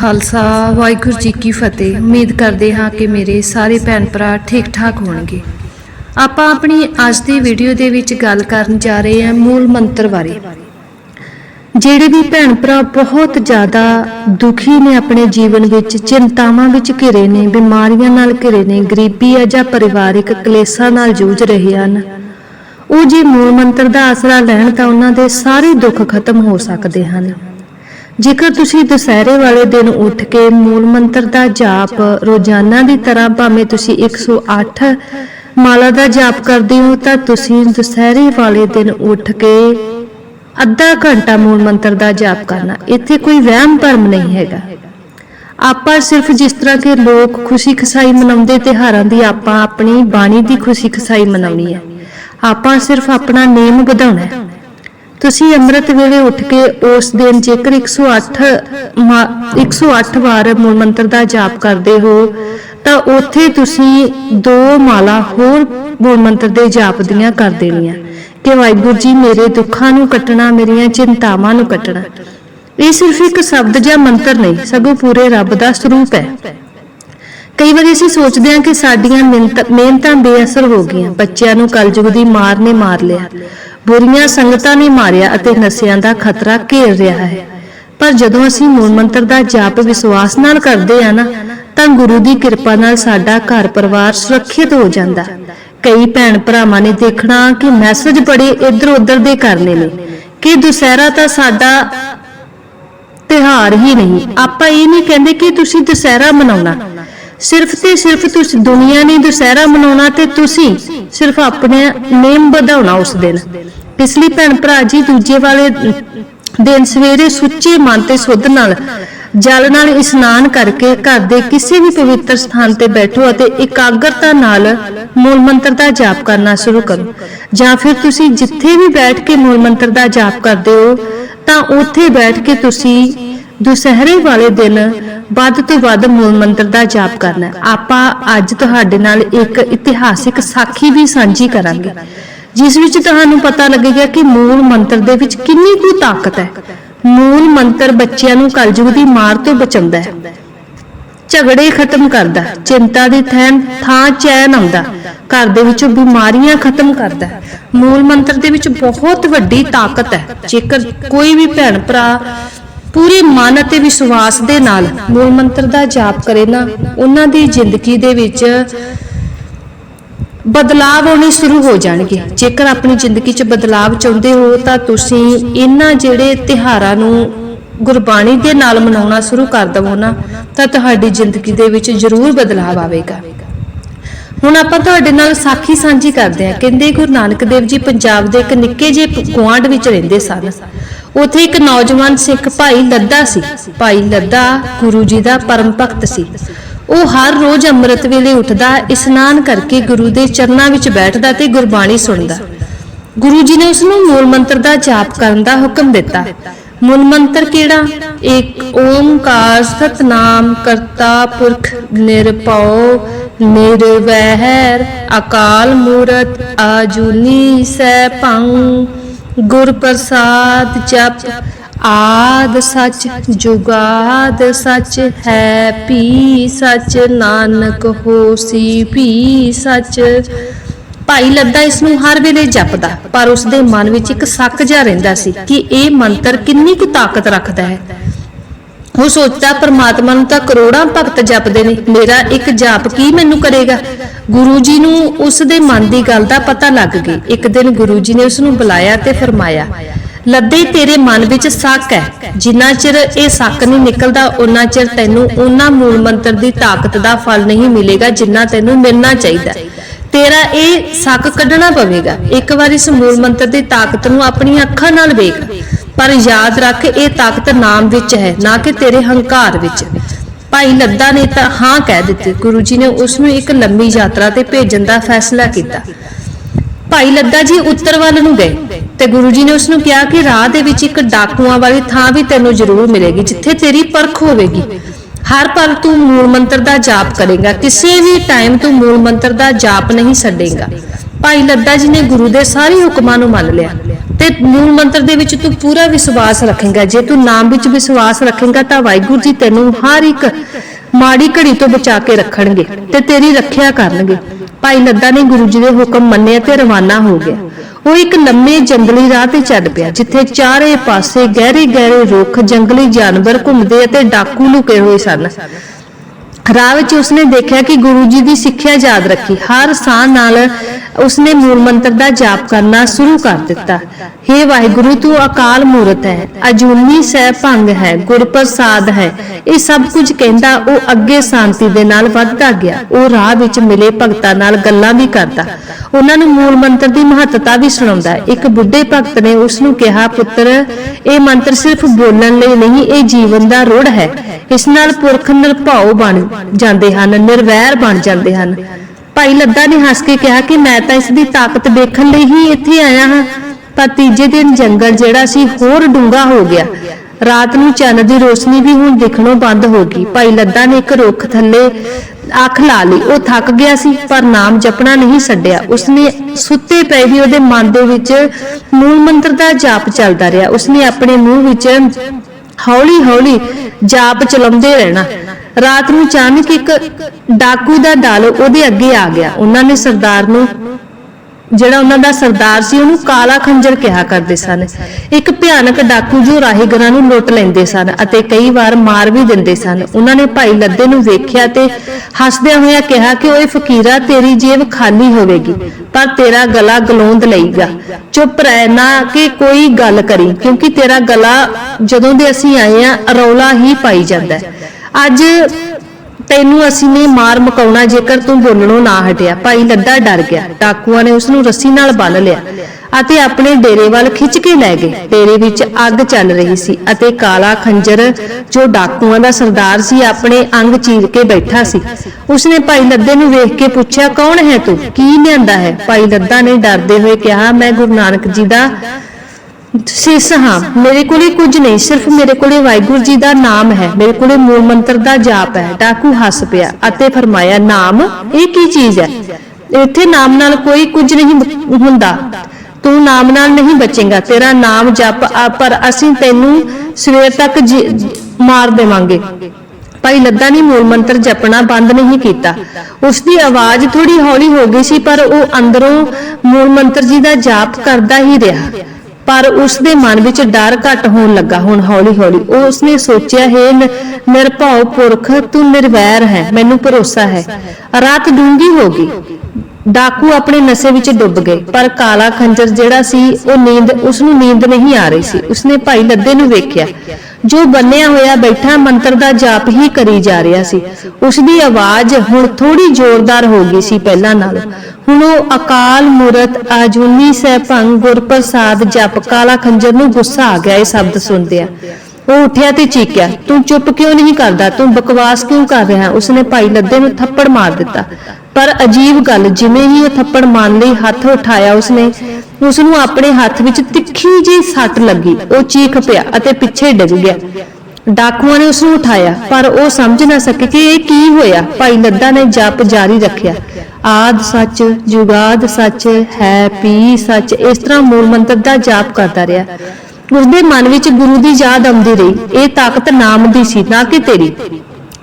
ਖਾਲਸਾ, ਵਾਹਿਗੁਰੂ ਜੀ ਕੀ ਫਤਿਹ। ਉਮੀਦ ਕਰਦੇ ਹਾਂ ਕਿ ਮੇਰੇ ਸਾਰੇ ਭੈਣ ਭਰਾ ਠੀਕ ਠਾਕ ਹੋਣਗੇ। ਆਪਾਂ ਆਪਣੀ ਅੱਜ ਦੀ ਵੀਡੀਓ ਦੇ ਵਿੱਚ ਗੱਲ ਕਰਨ ਜਾ ਰਹੇ ਹਾਂ ਮੂਲ ਮੰਤਰ ਬਾਰੇ। ਜਿਹੜੇ ਵੀ ਭੈਣ ਭਰਾ ਬਹੁਤ ਜ਼ਿਆਦਾ ਦੁਖੀ ਨੇ ਆਪਣੇ ਜੀਵਨ ਵਿੱਚ, ਚਿੰਤਾਵਾਂ ਵਿੱਚ ਘਿਰੇ ਨੇ, ਬਿਮਾਰੀਆਂ ਨਾਲ ਘਿਰੇ ਨੇ ਗਰੀਬੀ ਆ ਜਾਂ ਪਰਿਵਾਰਿਕ ਕਲੇਸ਼ਾਂ ਨਾਲ ਜੂਝ ਰਹੇ ਹਨ, ਉਹ ਜੇ ਮੂਲ ਮੰਤਰ ਦਾ ਆਸਰਾ ਲੈਣ ਤਾਂ ਉਹਨਾਂ ਦੇ ਸਾਰੇ ਦੁੱਖ ਖਤਮ ਹੋ ਸਕਦੇ ਹਨ। ਜੇਕਰ ਤੁਸੀਂ ਦੁਸਹਿਰੇ ਵਾਲੇ ਦਿਨ ਉੱਠ ਕੇ ਮੂਲ ਮੰਤਰ ਦਾ ਜਾਪ ਰੋਜ਼ਾਨਾ ਦੀ ਤਰ੍ਹਾਂ ਭਾਵੇਂ ਤੁਸੀਂ 108 ਮਾਲਾ ਦਾ ਜਾਪ ਕਰਦੇ ਹੋ, ਤਾਂ ਤੁਸੀਂ ਦੁਸਹਿਰੇ ਵਾਲੇ ਦਿਨ ਉੱਠ ਕੇ ਅੱਧਾ ਘੰਟਾ ਮੂਲ ਮੰਤਰ ਦਾ ਜਾਪ ਕਰਨਾ। ਇੱਥੇ ਕੋਈ ਵਹਿਮ ਭਰਮ ਨਹੀਂ ਹੈਗਾ। ਆਪਾਂ ਸਿਰਫ ਜਿਸ ਤਰ੍ਹਾਂ ਕਿ ਲੋਕ ਖੁਸ਼ੀ ਖਸਾਈ ਮਨਾਉਂਦੇ ਤਿਹਾਰਾਂ ਦੀ, ਆਪਾਂ ਆਪਣੀ ਬਾਣੀ ਦੀ ਖੁਸ਼ੀ ਖਸਾਈ ਮਨਾਉਣੀ ਹੈ। ਆਪਾਂ ਸਿਰਫ ਆਪਣਾ ਨੇਮ ਵਧਾਉਣਾ ਹੈ। ਤੁਸੀਂ ਅੰਮ੍ਰਿਤ ਵੇਲੇ ਉੱਠ ਕੇ ਉਸ ਦਿਨ ਜੇਕਰ 108 108 ਵਾਰ ਮੂਲ ਮੰਤਰ ਦਾ ਜਾਪ ਕਰਦੇ ਹੋ, ਤਾਂ ਉੱਥੇ ਤੁਸੀਂ ਦੋ ਮਾਲਾ ਹੋਰ ਮੂਲ ਮੰਤਰ ਦੇ ਜਾਪ ਦੀਆਂ ਕਰ ਦੇਣੀਆਂ। ਕਿ ਵਾਹਿਗੁਰੂ ਜੀ, ਮੇਰੇ ਦੁੱਖਾਂ ਨੂੰ ਕੱਟਣਾ, ਮੇਰੀਆਂ ਚਿੰਤਾਵਾਂ ਨੂੰ ਕੱਟਣਾ। ਇਹ ਸਿਰਫ ਇੱਕ ਸ਼ਬਦ ਜਾਂ ਮੰਤਰ ਨਹੀਂ, ਸਗੋਂ ਪੂਰੇ ਰੱਬ ਦਾ ਸਰੂਪ ਹੈ। ਕਈ ਵਾਰੀ ਅਸੀਂ ਸੋਚਦੇ ਹਾਂ ਕਿ ਸਾਡੀਆਂ ਮਿਹਨਤ- ਮਿਹਨਤਾਂ ਬੇਅਸਰ ਹੋ ਗਈਆਂ। ਬੱਚਿਆਂ ਨੂੰ ਕਲਯੁਗ ਦੀ ਮਾਰ ਨੇ ਮਾਰ ਲਿਆ। ਬੁਰੀਆਂ ਸੰਗਤਾਂ ਨੇ ਮਾਰਿਆ ਅਤੇ ਨਸ਼ਿਆਂ ਦਾ ਖਤਰਾ ਘੇਰ ਰਿਹਾ ਹੈ। ਪਰ ਜਦੋਂ ਅਸੀਂ ਮੂਲ ਮੰਤਰ ਦਾ ਜਾਪ ਵਿਸ਼ਵਾਸ ਨਾਲ ਕਰਦੇ ਹਾਂ ਨਾ, ਤਾਂ ਗੁਰੂ ਦੀ ਕਿਰਪਾ ਨਾਲ ਸਾਡਾ ਘਰ ਪਰਿਵਾਰ ਸੁਰੱਖਿਅਤ ਹੋ ਜਾਂਦਾ। ਕਈ ਭੈਣ ਭਰਾਵਾਂ ਨੇ ਦੇਖਣਾ ਕਿ ਮੈਸੇਜ ਬੜੇ ਇੱਧਰ ਉੱਧਰ ਦੇ ਕਰਨੇ ਨੇ ਕਿ ਦੁਸਹਿਰਾ ਤਾਂ ਸਾਡਾ ਤਿਹਾਰ ਹੀ ਨਹੀਂ। ਆਪਾਂ ਇਹ ਨਹੀਂ ਕਹਿੰਦੇ ਕਿ ਤੁਸੀਂ ਦੁਸਹਿਰਾ ਮਨਾਉਣਾ। ਸਿਰਫ ਤੇ ਸਿਰਫ ਤੁਸੀਂ ਦੁਨੀਆ ਨੇ ਦੁਸਹਿਰਾ ਮਨਾਉਣਾ ਤੇ ਤੁਸੀਂ ਸਿਰਫ ਆਪਣੇ ਨੇਮ ਵਧਾਉਣਾ ਉਸ ਦਿਨ। ਇਸ ਲਈ ਭੈਣ ਭਰਾ ਜੀ, ਦੂਜੇ ਵਾਲੇ ਦਿਨ ਸਵੇਰੇ ਸੁੱਚੇ ਮਨ ਤੇ ਸੁੱਧ ਨਾਲ ਜਲ ਨਾਲ ਇਸ਼ਨਾਨ ਕਰਕੇ ਘਰ ਦੇ ਕਿਸੇ ਵੀ ਪਵਿੱਤਰ ਸਥਾਨ ਤੇ ਬੈਠੋ ਅਤੇ ਇਕਾਗਰਤਾ ਨਾਲ ਮੂਲ ਮੰਤਰ ਦਾ ਜਾਪ ਕਰਨਾ ਸ਼ੁਰੂ ਕਰੋ। ਜਾਂ ਫਿਰ ਤੁਸੀਂ ਜਿੱਥੇ ਵੀ ਬੈਠ ਕੇ ਮੂਲ ਮੰਤਰ ਦਾ ਜਾਪ ਕਰਦੇ ਹੋ, ਤਾਂ ਉੱਥੇ ਬੈਠ ਕੇ ਤੁਸੀਂ ਦੁਸਹਿਰੇ ਵਾਲੇ ਦਿਨ ਵੱਧ ਤੋਂ ਵੱਧ ਮੂਲ ਮੰਤਰ ਦਾ ਜਾਪ ਕਰਨਾ ਆਪਾਂ ਅੱਜ ਤੁਹਾਡੇ ਨਾਲ ਇੱਕ ਇਤਿਹਾਸਿਕ ਸਾਖੀ ਵੀ ਸਾਂਝੀ ਕਰਾਂਗੇ, ਜਿਸ ਵਿੱਚ ਤੁਹਾਨੂੰ ਪਤਾ ਲੱਗੇਗਾ ਕਿ ਮੂਲ ਮੰਤਰ ਦੇ ਵਿੱਚ ਕਿੰਨੀ ਕੁ ਤਾਕਤ ਹੈ। ਮੂਲ ਮੰਤਰ ਬੱਚਿਆਂ ਨੂੰ ਕਲਯੁਗ ਦੀ ਮਾਰ ਤੋਂ ਬਚਾਉਂਦਾ ਹੈ। ਝਗੜੇ ਖਤਮ ਕਰਦਾ ਚਿੰਤਾ ਦੀ ਥਾਂ ਥਾਂ ਚੈਨ ਆਉਂਦਾ ਘਰ ਦੇ ਵਿੱਚੋਂ ਬਿਮਾਰੀਆਂ ਖਤਮ ਕਰਦਾ ਮੂਲ ਮੰਤਰ ਦੇ ਵਿੱਚ ਬਹੁਤ ਵੱਡੀ ਤਾਕਤ ਹੈ। ਜੇਕਰ ਕੋਈ ਵੀ ਭੈਣ ਭਰਾ ਪੂਰੇ ਮਨ ਅਤੇ ਵਿਸ਼ਵਾਸ ਦੇ ਨਾਲ ਮੂਲ ਮੰਤਰ ਦਾ ਜਾਪ ਕਰੇ ਨਾ, ਉਹਨਾਂ ਦੀ ਜ਼ਿੰਦਗੀ ਦੇ ਵਿੱਚ ਬਦਲਾਵ ਆਉਣੇ ਸ਼ੁਰੂ ਹੋ ਜਾਣਗੇ। ਜੇਕਰ ਆਪਣੀ ਜ਼ਿੰਦਗੀ 'ਚ ਬਦਲਾਵ ਚਾਹੁੰਦੇ ਹੋ, ਤਾਂ ਤੁਸੀਂ ਇਹਨਾਂ ਜਿਹੜੇ ਤਿਹਾਰਾਂ ਨੂੰ ਗੁਰਬਾਣੀ ਦੇ ਨਾਲ ਮਨਾਉਣਾ ਸ਼ੁਰੂ ਕਰ ਦਵੋ ਨਾ, ਤਾਂ ਤੁਹਾਡੀ ਜ਼ਿੰਦਗੀ ਦੇ ਵਿੱਚ ਜ਼ਰੂਰ ਬਦਲਾਵ ਆਵੇਗਾ। ਹੁਣ ਆਪਾਂ ਤੁਹਾਡੇ ਨਾਲ ਸਾਖੀ ਸਾਂਝੀ ਕਰਦੇ ਹਾਂ। ਕਹਿੰਦੇ ਗੁਰੂ ਨਾਨਕ ਦੇਵ ਜੀ ਪੰਜਾਬ ਦੇ ਇੱਕ ਨਿੱਕੇ ਜਿਹੇ ਗੁਆਂਢ ਵਿੱਚ ਰਹਿੰਦੇ ਸਨ। ਉੱਥੇ ਇੱਕ ਨੌਜਵਾਨ ਸਿੱਖ ਭਾਈ ਲੱਦਾ ਸੀ। ਭਾਈ ਲੱਦਾ ਗੁਰੂ ਜੀ ਦਾ ਪਰਮ ਭਗਤ ਸੀ। ਉਹ ਹਰ ਰੋਜ਼ ਅੰਮ੍ਰਿਤ ਵੇਲੇ ਉੱਠਦਾ, ਇਸ਼ਨਾਨ ਕਰਕੇ ਗੁਰੂ ਦੇ ਚਰਨਾਂ ਵਿੱਚ ਬੈਠਦਾ ਤੇ ਗੁਰਬਾਣੀ ਸੁਣਦਾ। ਗੁਰੂ ਜੀ ਨੇ ਉਸ ਨੂੰ ਮੂਲ ਮੰਤਰ ਦਾ ਜਾਪ ਕਰਨ ਦਾ ਹੁਕਮ ਦਿੱਤਾ। ਮੂਲ ਮੰਤਰ ਕਿਹੜਾ? ਇੱਕ ਓੰਕਾਰ ਸਤਨਾਮ ਕਰਤਾ ਪੁਰਖ ਨਿਰਭਉ, ਨਿਰਵੈਰ ਅਕਾਲ ਮੂਰਤ ਆਜੂਨੀ ਸੈਭੰ ਗੁਰ ਪ੍ਰਸਾਦ ਜਪ, ਆਦ ਸੱਚ ਜੁਗਾਦ ਸੱਚ ਹੈ ਪੀ ਸੱਚ ਨਾਨਕ ਹੋਸੀ, ਭੀ ਸੱਚ। ਭਾਈ ਲੱਦਾ ਇਸ ਨੂੰ ਹਰ ਵੇਲੇ ਜਪਦਾ, ਪਰ ਉਸ ਦੇ ਮਨ ਵਿੱਚ ਇੱਕ ਸ਼ੱਕ ਜਿਹਾ ਰਹਿੰਦਾ ਸੀ ਕਿ ਇਹ ਮੰਤਰ ਕਿੰਨੀ ਕੁ ਤਾਕਤ ਰੱਖਦਾ ਹੈ। ਉਹ ਸੋਚਦਾ ਪਰਮਾਤਮਾ ਨੂੰ ਤਾਂ ਕਰੋੜਾਂ ਭਗਤ ਜਪਦੇ ਨੇ। ਮੇਰਾ ਇੱਕ ਜਾਪ ਕੀ ਮੈਨੂੰ ਕਰੇਗਾ? ਗੁਰੂ ਜੀ ਨੂੰ ਉਸ ਦੇ ਮਨ ਦੀ ਗੱਲ ਦਾ ਪਤਾ ਲੱਗ ਗਈ। ਇੱਕ ਦਿਨ ਗੁਰੂ ਜੀ ਨੇ ਉਸ ਨੂੰ ਬੁਲਾਇਆ ਤੇ ਫਰਮਾਇਆ, ਲੱਦੇ ਤੇਰੇ ਮਨ ਵਿੱਚ ਸ਼ੱਕ ਹੈ ਜਿੰਨਾ ਚਿਰ ਇਹ ਸ਼ੱਕ ਨਹੀਂ ਨਿਕਲਦਾ ਉਹਨਾਂ ਚਿਰ ਤੈਨੂੰ ਉਹਨਾਂ ਮੂਲ ਮੰਤਰ ਦੀ ਤਾਕਤ ਦਾ ਫਲ ਨਹੀਂ ਮਿਲੇਗਾ ਜਿੰਨਾ ਤੈਨੂੰ ਮਿਲਣਾ ਚਾਹੀਦਾ। ਤੇਰਾ ਇਹ ਸ਼ੱਕ ਕੱਢਣਾ ਪਵੇਗਾ। ਇੱਕ ਵਾਰ ਇਸ ਮੂਲ ਮੰਤਰ ਦੀ ਤਾਕਤ ਨੂੰ ਆਪਣੀਆਂ ਅੱਖਾਂ ਨਾਲ ਵੇਖ। ਪਰ ਯਾਦ ਰੱਖ, ਇਹ ਤਾਕਤ ਨਾਮ ਵਿੱਚ ਹੈ, ਨਾ ਕਿ ਤੇਰੇ ਹੰਕਾਰ ਵਿੱਚ। ਭਾਈ ਲੱਦਾ ਨੇ ਤਾਂ ਹਾਂ ਕਹਿ ਦਿੱਤੀ। ਗੁਰੂ ਜੀ ਨੇ ਉਸ ਨੂੰ ਇੱਕ ਲੰਮੀ ਯਾਤਰਾ ਤੇ ਭੇਜਣ ਦਾ ਫੈਸਲਾ ਕੀਤਾ। ਭਾਈ ਲੱਦਾ ਜੀ ਉੱਤਰ ਵੱਲ ਨੂੰ ਗਏ ਤੇ ਗੁਰੂ ਜੀ ਨੇ ਉਸ ਨੂੰ ਕਿਹਾ ਕਿ ਰਾਹ ਦੇ ਵਿੱਚ ਇੱਕ ਡਾਕੂਆਂ ਵਾਲੀ ਥਾਂ ਵੀ ਤੈਨੂੰ ਜ਼ਰੂਰ ਮਿਲੇਗੀ, ਜਿੱਥੇ ਤੇਰੀ ਪਰਖ ਹੋਵੇਗੀ। ਹਰ ਪਲ ਤੂੰ ਮੂਲ ਮੰਤਰ ਦਾ ਜਾਪ ਕਰੇਗਾ, ਕਿਸੇ ਵੀ ਟਾਈਮ ਤੂੰ ਮੂਲ ਮੰਤਰ ਦਾ ਜਾਪ ਨਹੀਂ ਛੱਡੇਗਾ। ਭਾਈ ਲੱਦਾ ਜੀ ਨੇ ਗੁਰੂ ਦੇ ਸਾਰੇ ਹੁਕਮਾਂ ਨੂੰ ਮੰਨ ਲਿਆ। ਤੇ ਮੂਲ ਮੰਤਰ ਦੇ ਵਿੱਚ ਤੂੰ ਪੂਰਾ ਵਿਸ਼ਵਾਸ ਰੱਖੇਂਗਾ। ਜੇ ਤੂੰ ਨਾਮ ਵਿੱਚ ਵਿਸ਼ਵਾਸ ਰੱਖੇਂਗਾ ਤਾਂ ਵਾਹਿਗੁਰੂ ਜੀ ਤੈਨੂੰ ਹਰ ਇੱਕ ਮਾੜੀ ਘੜੀ ਤੋਂ ਬਚਾ ਕੇ ਰੱਖਣਗੇ ਤੇ ਤੇਰੀ ਰੱਖਿਆ ਕਰਨਗੇ। ਭਾਈ ਲੱਦਾ ਨੇ ਗੁਰੂ ਜੀ ਦੇ ਹੁਕਮ ਮੰਨਿਆ ਤੇ ਰਵਾਨਾ ਹੋ ਗਿਆ। ਉਹ ਇੱਕ ਲੰਮੇ ਜੰਗਲੀ ਰਾਹ ਤੇ ਚੱਲ ਪਿਆ, ਜਿੱਥੇ ਚਾਰੇ ਪਾਸੇ ਗਹਿਰੇ ਗਹਿਰੇ ਰੁੱਖ, ਜੰਗਲੀ ਜਾਨਵਰ ਘੁੰਮਦੇ ਅਤੇ ਡਾਕੂ ਲੁਕੇ ਹੋਏ ਸਨ। ਰਾਹ ਵਿੱਚ ਉਸਨੇ ਦੇਖਿਆ ਕਿ ਗੁਰੂ ਜੀ ਦੀ ਸਿੱਖਿਆ ਯਾਦ ਰੱਖੀ। ਹਰ ਸਾਹ ਨਾਲ ਉਸਨੇ ਮੂਲ ਮੰਤਰ ਦਾ ਜਾਪ ਕਰਨਾ ਸ਼ੁਰੂ ਕਰ ਦਿੱਤਾ। हे ਵਾਹਿਗੁਰੂ, ਤੂੰ ਅਕਾਲ ਮੂਰਤ ਹੈ, ਅਜੂਨੀ ਸਹਿ ਭੰਗ ਹੈ ਗੁਰ ਪ੍ਰਸਾਦ ਹੈ। ਇਹ ਸਭ ਕੁਝ ਕਹਿੰਦਾ, ਉਹ ਅੱਗੇ ਸ਼ਾਂਤੀ ਦੇ ਨਾਲ ਵੱਧਦਾ ਗਿਆ। ਉਹ ਰਾਹ ਵਿੱਚ ਮਿਲੇ ਭਗਤਾਂ ਨਾਲ ਗੱਲਾਂ ਵੀ ਕਰਦਾ। ਉਹਨਾਂ ਨੂੰ ਮੂਲ ਮੰਤਰ ਦੀ ਮਹੱਤਤਾ ਵੀ ਸੁਣਾਉਂਦਾ। ਇੱਕ ਬੁੱਢੇ ਭਗਤ ਨੇ ਉਸ ਨੂੰ ਕਿਹਾ, ਪੁੱਤਰ, ਇਹ ਮੰਤਰ ਸਿਰਫ ਬੋਲਣ ਲਈ ਨਹੀਂ, ਇਹ ਜੀਵਨ ਦਾ ਰੁੜ ਹੈ। ਇਸ ਨਾਲ ਪੁਰਖ ਨਿਰਭਉ ਬਣ ਜਾਂਦੇ ਹਨ, ਨਿਰਵੈਰ ਬਣ ਜਾਂਦੇ ਹਨ। ਭਾਈ ਲੱਦਾ ਨੇ ਹੱਸ ਕੇ ਕਿਹਾ ਕਿ ਮੈਂ ਤਾਂ ਇਸ ਦੀ ਤਾਕਤ ਦੇਖਣ ਲਈ ਹੀ ਇੱਥੇ ਆਇਆ ਹਾਂ, ਪਰ ਤੀਜੇ ਦਿਨ ਜੰਗਲ ਜਿਹੜਾ ਸੀ ਹੋਰ ਡੂੰਘਾ ਹੋ ਗਿਆ। ਰਾਤ ਨੂੰ ਚੰਨ ਦੀ ਰੋਸ਼ਨੀ ਵੀ ਹੁਣ ਦਿਖਣੋਂ ਬੰਦ ਹੋ ਗਈ। ਭਾਈ ਲੱਦਾ ਨੇ ਇੱਕ ਰੁੱਖ ਥੱਲੇ ਅੱਖ ਲਾ ਲਈ। ਉਹ ਥੱਕ ਗਿਆ ਸੀ, ਪਰ ਨਾਮ ਜਪਣਾ ਨਹੀਂ ਛੱਡਿਆ। ਉਸਨੇ ਸੁੱਤੇ ਪਏ ਵੀ ਉਹਦੇ ਮਨ ਦੇ ਵਿੱਚ ਮੂਲ ਮੰਤਰ ਦਾ ਜਾਪ ਚੱਲਦਾ ਰਿਹਾ। ਉਸਨੇ ਆਪਣੇ ਮੂੰਹ ਵਿੱਚ ਹੌਲੀ ਹੌਲੀ ਜਾਪ ਚਲਾਉਂਦੇ ਰਹਿਣਾ। ਰਾਤ ਨੂੰ ਅਚਾਨਕ ਇੱਕ ਡਾਕੂ ਦਾ ਦਲ ਉਹਦੇ ਅੱਗੇ ਆ ਗਿਆ। ਉਹਨਾਂ ਨੇ ਸਰਦਾਰ ਨੂੰ, ਜਿਹੜਾ ਉਹਨਾਂ ਦਾ ਸਰਦਾਰ ਸੀ, ਉਹਨੂੰ ਕਾਲਾ ਖੰਜਰ ਕਿਹਾ ਕਰਦੇ ਸਨ। ਇੱਕ ਭਿਆਨਕ ਡਾਕੂ ਜੋ ਰਾਹੀਗਰਾਂ ਨੂੰ ਲੁੱਟ ਲੈਂਦੇ ਸਨ ਅਤੇ ਕਈ ਵਾਰ ਮਾਰ ਵੀ ਦਿੰਦੇ ਸਨ। ਉਹਨਾਂ ਨੇ ਭਾਈ ਲੱਦੇ ਨੂੰ ਵੇਖਿਆ ਤੇ ਹੱਸਦਿਆਂ ਹੋਇਆਂ ਕਿਹਾ ਕਿ ਓਏ ਫਕੀਰਾ, ਤੇਰੀ ਜੇਬ ਖਾਲੀ ਹੋਵੇਗੀ, ਪਰ ਤੇਰਾ ਗਲਾ ਗਲੋਂਦ ਲਈਗਾ। ਚੁੱਪ ਰਹਿ ਨਾ ਕਿ ਕੋਈ ਗੱਲ ਕਰੀ, ਕਿਉਂਕਿ ਤੇਰਾ ਗਲਾ ਜਦੋਂ ਦੇ ਅਸੀਂ ਆਏ ਆ, ਰੌਲਾ ਹੀ ਪਾਈ ਜਾਂਦਾ ਹੈ। ਅੱਜ ਤੈਨੂੰ ਅਸੀਂ ਨੇ ਮਾਰ ਮਕਾਉਣਾ ਜੇਕਰ ਤੂੰ ਬੋਲਣੋਂ ਨਾ ਹਟਿਆ। ਭਾਈ ਲੱਦਾ ਡਰ ਗਿਆ। ਡਾਕੂਆਂ ਨੇ ਉਸ ਨੂੰ ਰੱਸੀ ਨਾਲ ਬੰਨ ਲਿਆ ਅਤੇ ਆਪਣੇ ਡੇਰੇ ਵੱਲ ਖਿੱਚ ਕੇ ਲੈ ਗਏ। ਡੇਰੇ ਵਿੱਚ ਅੱਗ ਚੱਲ ਰਹੀ ਸੀ ਅਤੇ ਕਾਲਾ ਖੰਜਰ ਜੋ ਡਾਕੂਆਂ ਦਾ ਸਰਦਾਰ ਸੀ, ਆਪਣੇ ਅੰਗ ਚੀਰ ਕੇ ਬੈਠਾ ਸੀ। ਉਸਨੇ ਭਾਈ ਲੱਦੇ ਨੂੰ ਵੇਖ ਕੇ ਪੁੱਛਿਆ, ਕੌਣ ਹੈ ਤੂੰ? ਕੀ ਲਿਆਂਦਾ ਹੈ? ਭਾਈ ਲੱਦਾ ਨੇ ਡਰਦੇ ਹੋਏ ਕਿਹਾ, ਮੈਂ ਗੁਰੂ ਨਾਨਕ ਜੀ ਦਾ ਸਿਸ ਹਾਂ ਮੇਰੇ ਕੋਲੇ ਕੁਝ ਨਹੀਂ, ਸਿਰਫ ਮੇਰੇ ਕੋਲੇ ਵਾਹਿਗੁਰੂ ਜੀ ਦਾ ਨਾਮ ਹੈ, ਮੇਰੇ ਕੋਲੇ ਮੂਲ ਮੰਤਰ ਦਾ ਜਾਪ ਹੈ ਡਾਕੂ ਹੱਸ ਪਿਆ ਅਤੇ ਫਰਮਾਇਆ, ਨਾਮ, ਇਹ ਕੀ ਚੀਜ਼ ਹੈ? ਇੱਥੇ ਨਾਮ ਨਾਲ ਕੋਈ ਕੁਝ ਨਹੀਂ ਹੁੰਦਾ। ਤੂੰ ਨਾਮ ਨਾਲ ਨਹੀਂ ਬਚੇਗਾ, ਤੇਰਾ ਨਾਮ ਜਪ ਪਰ ਅਸੀਂ ਤੈਨੂੰ ਸਵੇਰ ਤੱਕ ਮਾਰ ਦੇਵਾਂਗੇ। ਭਾਈ ਲੱਦਾ ਨੇ ਮੂਲ ਮੰਤਰ ਜਪਣਾ ਬੰਦ ਨਹੀਂ ਕੀਤਾ। ਉਸ ਦੀ ਆਵਾਜ਼ ਥੋੜੀ ਹੌਲੀ ਹੋ ਗਈ ਸੀ, ਪਰ ਉਹ ਅੰਦਰੋਂ ਮੂਲ ਮੰਤਰ ਜੀ ਦਾ ਜਾਪ ਕਰਦਾ ਹੀ ਰਿਹਾ। ਪਰ ਉਸ ਦੇ ਮਨ ਵਿੱਚ ਡਰ ਘਟ ਹੋਣ ਲੱਗਾ ਹੁਣ ਹੌਲੀ ਹੌਲੀ। ਉਹ ਉਸਨੇ ਸੋਚਿਆ, ਹੈ ਨਿਰਭਉ ਪੁਰਖ, ਤੂੰ ਨਿਰਵੈਰ ਹੈ, ਮੈਨੂੰ ਭਰੋਸਾ ਹੈ। ਰਾਤ ਡੂੰਗੀ ਹੋ ਗਈ। ਡਾਕੂ ਆਪਣੇ ਨਸ਼ੇ ਵਿੱਚ ਡੁੱਬ ਗਏ, ਪਰ ਕਾਲਾ ਖੰਜਰ ਜਿਹੜਾ ਸੀ, ਉਹ ਨੀਂਦ ਉਸ ਨੂੰ ਨੀਂਦ ਨਹੀਂ ਆ ਰਹੀ ਸੀ। ਉਸਨੇ ਭਾਈ ਲੱਦੇ ਨੂੰ ਵੇਖਿਆ। ਜੋ ਬੰਨਿਆ ਹੋਇਆ ਬੈਠਾ, ਮੰਤਰ ਦਾ ਜਾਪ ਹੀ ਕਰੀ ਜਾ ਰਿਹਾ ਸੀ। ਉਸ ਦੀ ਆਵਾਜ਼ ਹੁਣ ਥੋੜੀ ਜ਼ੋਰਦਾਰ ਹੋ ਗਈ ਸੀ ਪਹਿਲਾਂ ਨਾਲੋਂ। ਹੁਣ ਉਹ ਅਕਾਲ ਮੂਰਤ ਆਜੂਨੀ ਸਹਿ ਭੰਗ ਜਪ ਕਾਲਾ ਖੰਜਰ ਨੂੰ ਗੁੱਸਾ ਆ ਗਿਆ ਇਹ ਸ਼ਬਦ ਸੁਣਦਿਆਂ। ਉਹ ਉੱਠਿਆ ਤੇ ਚੀਕਿਆ, ਤੂੰ ਚੁੱਪ ਕਿਉਂ ਨਹੀਂ ਕਰਦਾ? ਤੂੰ ਬਕਵਾਸ ਕਿਉਂ ਕਰ ਰਿਹਾ? ਉਸਨੇ ਭਾਈ ਲੱਦੇ ਨੂੰ ਥੱਪੜ ਮਾਰ ਦਿੱਤਾ। ਪਰ ਅਜੀਬ ਗੱਲ, ਜਿਵੇਂ ਹੀ ਉਹ ਥੱਪੜ ਮਾਰਨ ਲਈ ਹੱਥ ਉਠਾਇਆ ਉਸਨੇ ਉਸ ਨੂੰ ਆਪਣੇ ਹੱਥ ਵਿੱਚ ਤਿੱਖੀ ਜਿਹੀ ਸੱਟ ਲੱਗੀ। ਉਹ ਚੀਖ ਪਿਆ ਅਤੇ ਪਿੱਛੇ ਡਿੱਗ ਗਿਆ। ਡਾਕੂਆਂ ਨੇ ਉਸ ਨੂੰ ਉਠਾਇਆ, ਪਰ ਉਹ ਸਮਝ ਨਾ ਸਕੇ ਕਿ ਇਹ ਕੀ ਹੋਇਆ। ਭਾਈ ਲੱਦਾ ਨੇ ਜਪ ਜਾਰੀ ਰੱਖਿਆ। ਆਦ ਸੱਚ, ਜੁਗਾਦ ਸੱਚ, ਹੈ, ਪੀ, ਸੱਚ, ਇਸ ਤਰ੍ਹਾਂ ਮੂਲ ਮੰਤਰ ਦਾ ਜਾਪ ਕਰਦਾ ਰਿਹਾ। ਉਸਦੇ ਮਨ ਵਿੱਚ ਗੁਰੂ ਦੀ ਯਾਦ ਆਉਂਦੀ ਰਹੀ। ਇਹ ਤਾਕਤ ਨਾਮ ਦੀ ਸੀ, ਨਾ ਕਿ ਤੇਰੀ।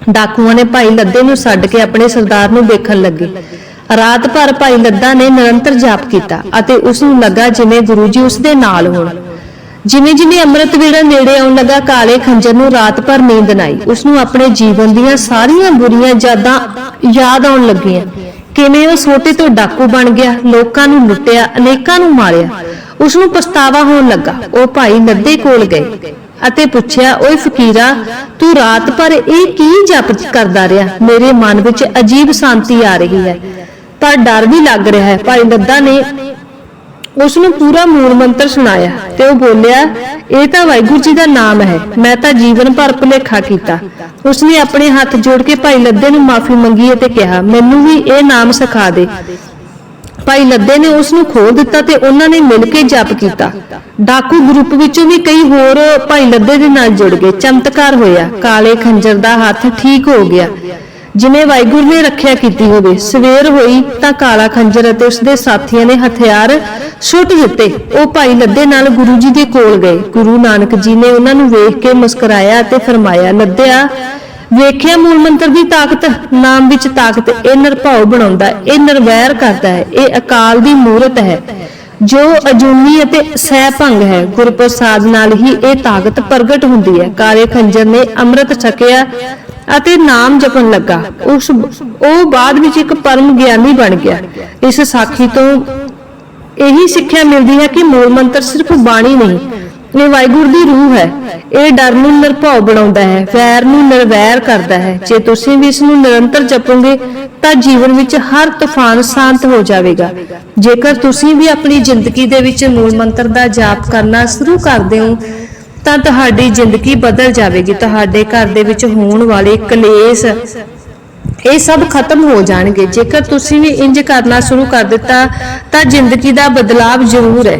ਡਾਕੂਆਂ ਨੇ ਭਾਈ ਲੱਦੇ ਨੂੰ ਛੱਡ ਕੇ ਆਪਣੇ ਸਰਦਾਰ ਨੂੰ ਵੇਖਣ ਲੱਗੇ। ਰਾਤ ਭਰ ਭਾਈ ਲੱਦਾ ਨੇ ਨਿਰੰਤਰ ਜਾਪ ਕੀਤਾ ਅਤੇ ਉਸ ਨੂੰ ਲੱਗਾ ਜਿਵੇਂ ਗੁਰੂ ਜੀ ਉਸ ਦੇ ਨਾਲ ਹੋਣ। ਜਿਵੇਂ ਜਿਵੇਂ ਅੰਮ੍ਰਿਤ ਵੇਲਾ ਨੇੜੇ ਆਉਣ ਲੱਗਾ, ਕਾਲੇ ਖੰਜਰ ਨੂੰ ਰਾਤ ਭਰ ਨੀਂਦ ਨਾ ਆਈ। ਉਸ ਨੂੰ ਆਪਣੇ ਜੀਵਨ ਦੀਆਂ ਸਾਰੀਆਂ ਬੁਰੀਆਂ ਯਾਦਾਂ ਯਾਦ ਆਉਣ ਲੱਗੀਆਂ। ਕਿਵੇਂ ਉਹ ਛੋਟੇ ਤੋਂ ਡਾਕੂ ਬਣ ਗਿਆ, ਲੋਕਾਂ ਨੂੰ ਲੁੱਟਿਆ, ਅਨੇਕਾਂ ਨੂੰ ਮਾਰਿਆ। ਉਸ ਨੂੰ ਪਛਤਾਵਾ ਹੋਣ ਲੱਗਾ। ਉਹ ਭਾਈ ਨੱਦੇ ਕੋਲ ਗਏ ਅਤੇ ਪੁੱਛਿਆ, ਓਏ ਫਕੀਰਾ, ਤੂੰ ਰਾਤ ਭਰ ਇਹ ਕੀ ਜਪ ਕਰਦਾ ਰਿਹਾ? ਮੇਰੇ ਮਨ ਵਿੱਚ ਅਜੀਬ ਸ਼ਾਂਤੀ ਆ ਰਹੀ ਹੈ। ਪਰ ਡਰ ਵੀ ਲੱਗ ਰਿਹਾ ਹੈ। ਭਾਈ ਨੱਦਾ ਨੇ ਉਸ ਨੂੰ ਪੂਰਾ ਮੂਲ ਮੰਤਰ ਸੁਣਾਇਆ ਤੇ ਉਹ ਬੋਲਿਆ, ਇਹ ਤਾਂ ਵਾਹਿਗੁਰੂ ਜੀ ਦਾ ਨਾਮ ਹੈ, ਮੈਂ ਤਾਂ ਜੀਵਨ ਭਰ ਭੁਲੇਖਾ ਕੀਤਾ। ਉਸ ਨੇ ਆਪਣੇ ਹੱਥ ਜੋੜ ਕੇ ਭਾਈ ਲੱਦੇ ਨੂੰ ਮਾਫੀ ਮੰਗੀ ਅਤੇ ਕਿਹਾ, ਮੈਨੂੰ ਵੀ ਇਹ ਨਾਮ ਸਿਖਾ ਦੇ। ਭਾਈ ਲੱਦੇ ਨੇ ਉਸ ਨੂੰ ਖੋਲ ਦਿੱਤਾ ਤੇ ਉਹਨਾਂ ਨੇ ਮਿਲ ਕੇ ਜਪ ਕੀਤਾ। ਡਾਕੂ ਗਰੁੱਪ ਵਿੱਚੋਂ ਵੀ ਕਈ ਹੋਰ ਭਾਈ ਲੱਦੇ ਦੇ ਨਾਲ ਜੁੜ ਗਏ, ਚਮਤਕਾਰ ਹੋਇਆ। ਕਾਲੇ ਖੰਜਰ ਦਾ ਹੱਥ ਠੀਕ ਹੋ ਗਿਆ। ਜਿਵੇਂ ਵਾਹਿਗੁਰੂ ਨੇ ਰੱਖਿਆ ਕੀਤੀ ਹੋਵੇ। ਸਵੇਰ ਹੋਈ ਤਾਂ ਕਾਲਾ ਖੰਜਰ ਅਤੇ ਉਸ ਦੇ ਸਾਥੀਆਂ ਨੇ ਹਥਿਆਰ ਸੁੱਟ ਦਿੱਤੇ। ਉਹ ਭਾਈ ਲੱਦੇ ਨਾਲ ਗੁਰੂ ਜੀ ਦੇ ਕੋਲ ਗਏ। ਗੁਰੂ ਨਾਨਕ ਜੀ ਨੇ ਉਹਨਾਂ ਨੂੰ ਵੇਖ ਕੇ ਮੁਸਕਰਾਇਆ ਤੇ ਫਰਮਾਇਆ ਲੱਦਿਆ ਵੇਖਿਆ ਮੂਲ ਮੰਤਰ ਦੀ ਤਾਕਤ? ਨਾਮ ਵਿੱਚ ਤਾਕਤ ਇਹ ਨਿਰਭਉ ਬਣਾਉਂਦਾ ਹੈ, ਇਹ ਨਿਰਵੈਰ ਕਰਦਾ ਹੈ ਇਹ ਅਕਾਲ ਦੀ ਮੂਰਤ ਹੈ। ਜੋ ਅਜੂਨੀ ਅਤੇ ਸਹਿ ਭੰਗ ਹੈ ਗੁਰਪ੍ਰਸਾਦ ਨਾਲ ਹੀ ਇਹ ਤਾਕਤ ਪ੍ਰਗਟ ਹੁੰਦੀ ਹੈ। ਕਾਲੇ ਖੰਜਰ ਨੇ ਅੰਮ੍ਰਿਤ ਛਕਿਆ ਅਤੇ ਨਾਮ ਜਪਣ ਲੱਗਾ। ਉਸ ਉਹ ਬਾਅਦ ਵਿੱਚ ਇੱਕ ਪਰਮ ਗਿਆਨੀ ਬਣ ਗਿਆ। ਇਸ ਸਾਖੀ ਤੋਂ ਇਹੀ ਸਿੱਖਿਆ ਮਿਲਦੀ ਹੈ ਕਿ ਮੂਲ ਮੰਤਰ ਸਿਰਫ ਬਾਣੀ ਨਹੀਂ, ਇਹ ਵਾਹਿਗੁਰੂ ਦੀ ਰੂਹ ਹੈ। ਇਹ ਡਰ ਨੂੰ ਨਿਰਭਉ ਬਣਾਉਂਦਾ ਹੈ, ਵੈਰ ਨੂੰ ਨਿਰਵੈਰ ਕਰਦਾ ਹੈ। ਜੇ ਤੁਸੀਂ ਵੀ ਇਸ ਨੂੰ ਨਿਰੰਤਰ ਜਪੋਗੇ, ਤਾਂ ਜੀਵਨ ਵਿੱਚ ਹਰ ਤੂਫਾਨ ਸ਼ਾਂਤ ਹੋ ਜਾਵੇਗਾ। ਜੇਕਰ ਤੁਸੀਂ ਵੀ ਆਪਣੀ ਜ਼ਿੰਦਗੀ ਦੇ ਵਿੱਚ ਮੂਲ ਮੰਤਰ ਦਾ ਜਾਪ ਕਰਨਾ ਸ਼ੁਰੂ ਕਰਦੇ ਹੋ ਤਾਂ ਤੁਹਾਡੀ ਜ਼ਿੰਦਗੀ ਬਦਲ ਜਾਵੇਗੀ, ਤੁਹਾਡੇ ਘਰ ਦੇ ਵਿੱਚ ਹੋਣ ਵਾਲੇ ਕਲੇਸ਼, ਇਹ ਸਭ ਖਤਮ ਹੋ ਜਾਣਗੇ। ਜੇਕਰ ਤੁਸੀਂ ਵੀ ਇੰਜ ਕਰਨਾ ਸ਼ੁਰੂ ਕਰ ਦਿੱਤਾ, ਤਾਂ ਜ਼ਿੰਦਗੀ ਦਾ ਬਦਲਾਵ ਜ਼ਰੂਰ ਹੈ।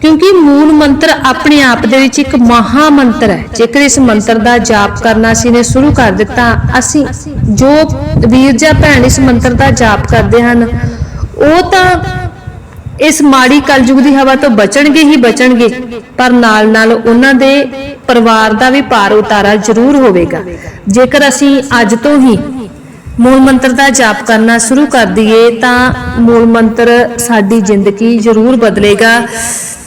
ਕਿਉਂਕਿ ਮੂਲ ਮੰਤਰ ਆਪਣੇ ਆਪ ਦੇ ਵਿੱਚ ਇੱਕ ਮਹਾ ਮੰਤਰ ਹੈ। ਜੇਕਰ ਇਸ ਮੰਤਰ ਦਾ ਜਾਪ ਕਰਨਾ ਅਸੀਂ ਨੇ ਸ਼ੁਰੂ ਕਰ ਦਿੱਤਾ, ਅਸੀਂ ਜੋ ਵੀਰ ਜਾਂ ਭੈਣ ਇਸ ਮੰਤਰ ਦਾ ਜਾਪ ਕਰਦੇ ਹਨ, ਉਹ ਤਾਂ ਇਸ ਮਾੜੀ ਕਲਯੁਗ ਦੀ ਹਵਾ ਤੋਂ ਬਚਣਗੇ ਹੀ ਬਚਣਗੇ, ਪਰ ਨਾਲ ਨਾਲ ਉਹਨਾਂ ਦੇ ਪਰਿਵਾਰ ਦਾ ਵੀ ਭਾਰ ਉਤਾਰਾ ਜ਼ਰੂਰ ਹੋਵੇਗਾ। ਜੇਕਰ ਅਸੀਂ ਅੱਜ ਤੋਂ ਹੀ ਮੂਲ ਮੰਤਰ ਦਾ ਜਾਪ ਕਰਨਾ ਸ਼ੁਰੂ ਕਰ ਦਈਏ ਤਾਂ ਮੂਲ ਮੰਤਰ ਸਾਡੀ ਜ਼ਿੰਦਗੀ ਜ਼ਰੂਰ ਬਦਲੇਗਾ।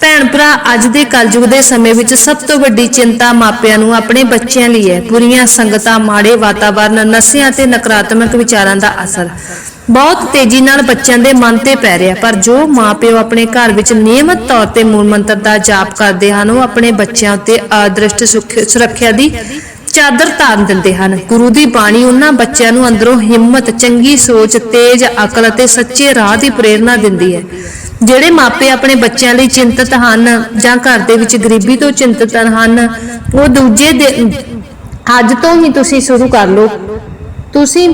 ਭੈਣ ਭਰਾ, ਅੱਜ ਦੇ ਕਲਯੁਗ ਦੇ ਸਮੇਂ ਵਿੱਚ ਸਭ ਤੋਂ ਵੱਡੀ ਚਿੰਤਾ ਮਾਪਿਆਂ ਨੂੰ ਆਪਣੇ ਬੱਚਿਆਂ ਲਈ ਹੈ। ਬੁਰੀਆਂ ਸੰਗਤਾਂ, ਮਾੜੇ ਵਾਤਾਵਰਣ ਨਸ਼ਿਆਂ ਤੇ ਨਕਾਰਾਤਮਕ ਵਿਚਾਰਾਂ ਦਾ ਅਸਰ। ਬਹੁਤ ਤੇਜ਼ੀ ਨਾਲ ਬੱਚਿਆਂ ਦੇ ਮਨ ਤੇ ਪੈ ਰਿਹਾ, ਪਰ ਜੋ ਮਾਪਿਓ ਆਪਣੇ ਘਰ ਵਿੱਚ ਨਿਯਮਤ ਤੌਰ ਤੇ ਮੂਲ ਮੰਤਰ ਦਾ ਜਾਪ ਕਰਦੇ ਹਨ, ਉਹ ਆਪਣੇ ਬੱਚਿਆਂ ਉੱਤੇ ਆਦਰਸ਼ਟ ਸੁਰੱਖਿਆ ਦੀ ਚਾਦਰ ਤਾਰਨ ਦਿੰਦੇ ਹਨ। ਗੁਰੂ ਦੀ ਬਾਣੀ ਉਹਨਾਂ ਬੱਚਿਆਂ ਨੂੰ ਅੰਦਰੋਂ ਹਿੰਮਤ, ਚੰਗੀ ਸੋਚ, ਤੇਜ਼ ਅਕਲ ਅਤੇ ਸੱਚੇ ਰਾਹ ਦੀ ਪ੍ਰੇਰਣਾ ਦਿੰਦੀ ਹੈ। ਜਿਹੜੇ ਮਾਪੇ ਆਪਣੇ ਬੱਚਿਆਂ ਲਈ ਚਿੰਤਤ ਹਨ ਜਾਂ ਘਰ ਦੇ ਵਿੱਚ ਗਰੀਬੀ ਤੋਂ ਚਿੰਤਤ ਹਨ, ਉਹ ਦੂਜੇ ਅੱਜ ਤੋਂ ਹੀ ਤੁਸੀਂ ਸ਼ੁਰੂ ਕਰ ਲਓ। ਤੁਸੀਂ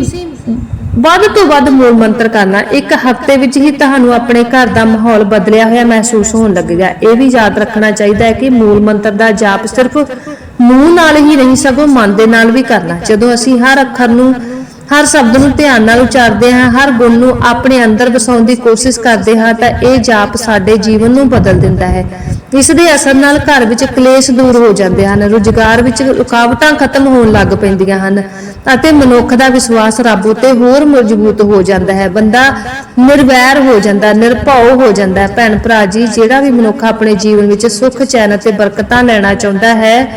ਵੱਧ ਤੋਂ ਵੱਧ ਮੂਲ ਮੰਤਰ ਕਰਨਾ। ਇੱਕ ਹਫ਼ਤੇ ਵਿੱਚ ਹੀ ਤੁਹਾਨੂੰ ਆਪਣੇ ਘਰ ਦਾ ਮਾਹੌਲ ਬਦਲਿਆ ਹੋਇਆ ਮਹਿਸੂਸ ਹੋਣ ਲੱਗੇਗਾ ਇਹ ਵੀ ਯਾਦ ਰੱਖਣਾ ਚਾਹੀਦਾ ਹੈ ਕਿ ਮੂਲ ਮੰਤਰ ਦਾ ਜਾਪ ਸਿਰਫ ਮੂੰਹ ਨਾਲ ਹੀ ਨਹੀਂ, ਸਗੋਂ ਮਨ ਦੇ ਨਾਲ ਵੀ ਕਰਨਾ। ਜਦੋਂ ਅਸੀਂ ਹਰ ਅੱਖਰ ਨੂੰ, ਹਰ ਸ਼ਬਦ ਨੂੰ ਧਿਆਨ ਨਾਲ ਉਚਾਰਦੇ ਹਾਂ, ਹਰ ਗੁਣ ਨੂੰ ਆਪਣੇ ਅੰਦਰ ਵਸਾਉਣ ਦੀ ਕੋਸ਼ਿਸ਼ ਕਰਦੇ ਹਾਂ, ਤਾਂ ਇਹ ਜਾਪ ਸਾਡੇ ਜੀਵਨ ਨੂੰ ਬਦਲ ਦਿੰਦਾ ਹੈ। ਇਸ ਦੇ ਅਸਰ ਨਾਲ ਘਰ ਵਿੱਚ ਕਲੇਸ਼ ਦੂਰ ਹੋ ਜਾਂਦੇ ਹਨ, ਰੁਜ਼ਗਾਰ ਵਿੱਚ ਰੁਕਾਵਟਾਂ ਖਤਮ ਹੋਣ ਲੱਗ ਪੈਂਦੀਆਂ ਹਨ, ਅਤੇ ਮਨੁੱਖ ਦਾ ਵਿਸ਼ਵਾਸ ਰੱਬ ਉਤੇ ਹੋਰ ਮਜ਼ਬੂਤ ਹੋ ਜਾਂਦਾ ਹੈ। ਬੰਦਾ ਨਿਰਵੈਰ ਹੋ ਜਾਂਦਾ, ਨਿਰਭਉ ਹੋ ਜਾਂਦਾ ਹੈ। ਭੈਣ ਭਰਾ ਜੀ, ਜਿਹੜਾ ਵੀ ਮਨੁੱਖ ਆਪਣੇ ਜੀਵਨ ਵਿੱਚ ਸੁੱਖ, ਚੈਨ ਅਤੇ ਬਰਕਤਾਂ ਲੈਣਾ ਚਾਹੁੰਦਾ ਹੈ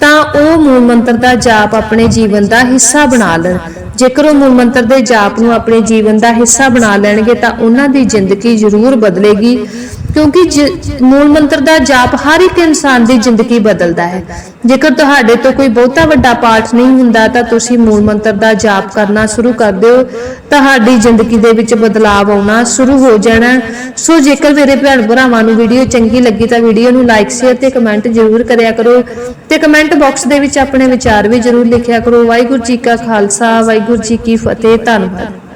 ਤਾਂ ਉਹ ਮੂਲ ਮੰਤਰ ਦਾ ਜਾਪ ਆਪਣੇ ਜੀਵਨ ਦਾ ਹਿੱਸਾ ਬਣਾ ਲੈਣ। ਜੇਕਰ ਉਹ ਮੂਲ ਮੰਤਰ ਦੇ ਜਾਪ ਨੂੰ ਆਪਣੇ ਜੀਵਨ ਦਾ ਹਿੱਸਾ ਬਣਾ ਲੈਣਗੇ ਤਾਂ ਉਹਨਾਂ ਦੀ ਜ਼ਿੰਦਗੀ ਜ਼ਰੂਰ ਬਦਲੇਗੀ, ਕਿਉਂਕਿ ਜ- ਮੂਲ ਮੰਤਰ ਦਾ ਜਾਪ ਹਰ ਇੱਕ ਇਨਸਾਨ ਦੀ ਜ਼ਿੰਦਗੀ ਬਦਲਦਾ ਹੈ। ਜੇਕਰ ਤੁਹਾਡੇ ਤੋਂ ਕੋਈ ਬਹੁਤਾ ਵੱਡਾ ਪਾਠ ਨਹੀਂ ਹੁੰਦਾ ਤਾਂ ਤੁਸੀਂ ਮੂਲ ਮੰਤਰ ਦਾ ਜਾਪ ਕਰਨਾ ਸ਼ੁਰੂ ਕਰ ਦਿਓ। ਤੁਹਾਡੀ ਜ਼ਿੰਦਗੀ ਦੇ ਵਿੱਚ ਬਦਲਾਅ ਆਉਣਾ ਸ਼ੁਰੂ ਹੋ ਜਾਣਾ। ਸੋ ਜੇਕਰ ਮੇਰੇ ਭੈਣ ਭਰਾਵਾਂ ਨੂੰ ਵੀਡੀਓ ਚੰਗੀ ਲੱਗੀ ਤਾਂ ਵੀਡੀਓ ਨੂੰ ਲਾਈਕ, ਸ਼ੇਅਰ ਤੇ ਕਮੈਂਟ ਜ਼ਰੂਰ ਕਰਿਆ ਕਰੋ ਤੇ ਕਮੈਂਟ ਬਾਕਸ ਦੇ ਵਿੱਚ ਆਪਣੇ ਵਿਚਾਰ ਵੀ ਜ਼ਰੂਰ ਲਿਖਿਆ ਕਰੋ। ਵਾਹਿਗੁਰੂ ਜੀ ਕਾ ਖਾਲਸਾ, ਵਾਹਿਗੁਰੂ ਵਾਹਿਗੁਰੂ ਜੀ ਕੀ ਫਤਿਹ ਧੰਨਵਾਦ।